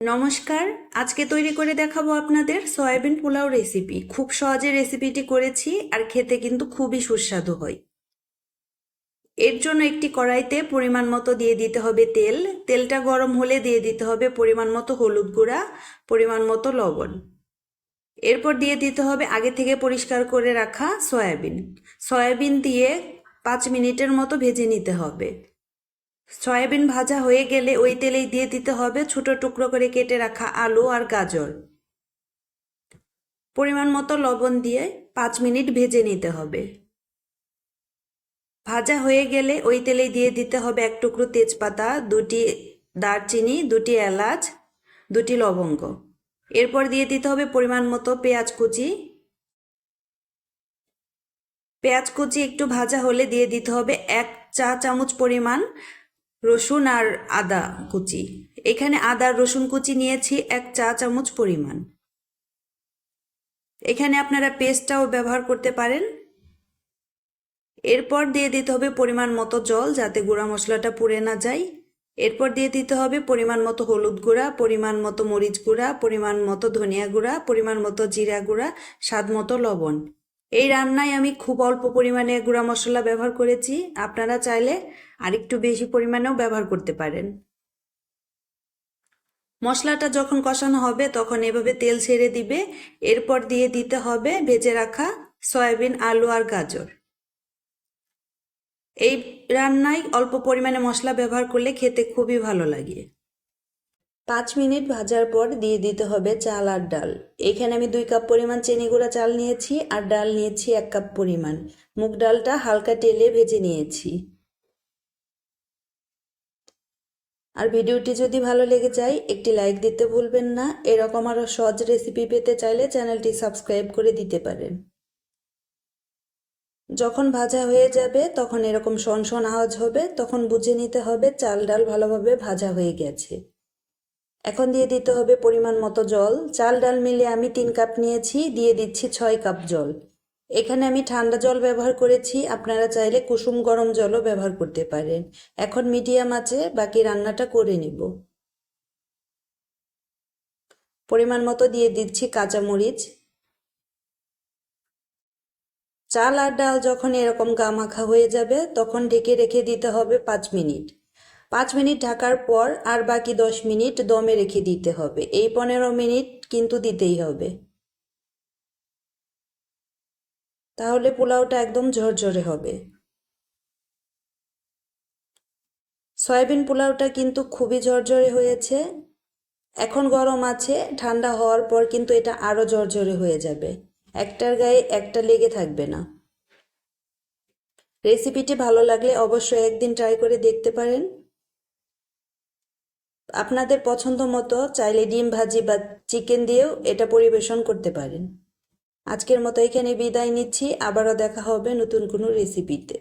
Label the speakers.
Speaker 1: নমস্কার, আজকে তৈরি করে দেখাবো আপনাদের সয়াবিন পোলাও রেসিপি খুব সহজে রেসিপিটি করেছি আর খেতে কিন্তু খুবই সুস্বাদু হয়। এর জন্য একটি কড়াইতে পরিমাণ মতো দিয়ে দিতে হবে তেল। তেলটা গরম হলে দিয়ে দিতে হবে পরিমাণ মতো হলুদ গুঁড়া, পরিমাণ মতো লবণ। এরপর দিয়ে দিতে হবে আগে থেকে পরিষ্কার করে রাখা সয়াবিন। সয়াবিন দিয়ে পাঁচ মিনিটের মতো ভেজে নিতে হবে। সয়াবিন ভাজা হয়ে গেলে ওই তেলেই দিয়ে দিতে হবে ছোট টুকরো করে কেটে রাখা আলু আর গাজর। পরিমাণ মতো লবণ দিয়ে পাঁচ মিনিট ভেজে নিতে হবে। ভাজা হয়ে গেলে ওই তেলেই দিয়ে দিতে হবে এক টুকরো তেজপাতা, দুটি দারচিনি, দুটি এলাচ, দুটি লবঙ্গ। এরপর দিয়ে দিতে হবে পরিমাণ মতো পেঁয়াজ কুচি। পেঁয়াজ কুচি একটু ভাজা হলে দিয়ে দিতে হবে এক চা চামচ পরিমাণ রসুন আর আদা কুচি। এখানে আদা রসুন কুচি নিয়েছি এক চা চামচ পরিমাণ। এখানে আপনারা পেস্টটাও ব্যবহার করতে পারেন। এরপর দিয়ে দিতে হবে পরিমাণ মতো জল যাতে গুঁড়া মশলাটা পুড়ে না যায়। এরপর দিয়ে দিতে হবে পরিমাণ মতো হলুদ গুঁড়া, পরিমাণ মতো মরিচ গুঁড়া, পরিমাণ মতো ধনিয়া গুঁড়া, পরিমাণ মতো জিরা গুঁড়া, স্বাদ মতো লবণ। এই রান্নায় আমি খুব অল্প পরিমাণে গুঁড়া মশলা ব্যবহার করেছি। আপনারা চাইলে আরেকটু বেশি পরিমাণেও ব্যবহার করতে পারেন। মশলাটা যখন কষানো হবে, তখন এভাবে তেল ছেড়ে দিবে। এরপর দিয়ে দিতে হবে ভেজে রাখা সয়াবিন, আলু আর গাজর। এই রান্নায় অল্প পরিমাণে মশলা ব্যবহার করলে খেতে খুবই ভালো লাগে। পাঁচ মিনিট ভাজার পর দিয়ে দিতে হবে চাল আর ডাল। এখানে আমি দুই কাপ পরিমাণ চিনি গুঁড়া চাল নিয়েছি আর ডাল নিয়েছি এক কাপ পরিমাণ। মুগ ডালটা হালকা তেলে ভেজে নিয়েছি। আর ভিডিওটি যদি ভালো লেগে যায়, একটি লাইক দিতে ভুলবেন না। এরকম আরও সহজ রেসিপি পেতে চাইলে চ্যানেলটি সাবস্ক্রাইব করে দিতে পারেন। যখন ভাজা হয়ে যাবে, তখন এরকম শন শন আওয়াজ হবে, তখন বুঝে নিতে হবে চাল ডাল ভালোভাবে ভাজা হয়ে গেছে। এখন দিয়ে দিতে হবে পরিমাণ মতো জল। চাল, ডাল মিলে আমি তিন কাপ নিয়েছি, দিয়ে দিচ্ছি ছয় কাপ জল। এখানে আমি ঠান্ডা জল ব্যবহার করেছি, আপনারা চাইলে কুসুম গরম জলও ব্যবহার করতে পারেন। এখন মিডিয়াম আছে বাকি রান্নাটা করে নিব। পরিমাণ মতো দিয়ে দিচ্ছি কাঁচামরিচ। চাল আর ডাল যখন এরকম গা মাখা হয়ে যাবে, তখন ঢেকে রেখে দিতে হবে পাঁচ মিনিট। পাঁচ মিনিট ঢাকার পর আর বাকি দশ মিনিট দমে রেখে দিতে হবে। এই পনেরো মিনিট কিন্তু দিতেই হবে। তাহলে পোলাওটা একদম ঝরঝরে হবে। সয়াবিন পোলাওটা কিন্তু খুবই ঝরঝরে হয়েছে। এখন গরম আছে, ঠান্ডা হওয়ার পর কিন্তু এটা আরও ঝরঝরে হয়ে যাবে। একটার গায়ে একটা লেগে থাকবে না। রেসিপিটি ভালো লাগলে অবশ্যই একদিন ট্রাই করে দেখতে পারেন। আপনাদের পছন্দ মতো চাইলে ডিম ভাজি বা চিকেন দিয়েও এটা পরিবেশন করতে পারেন। আজকের মতো এখানে বিদায় নিচ্ছি। আবারও দেখা হবে নতুন কোনো রেসিপিতে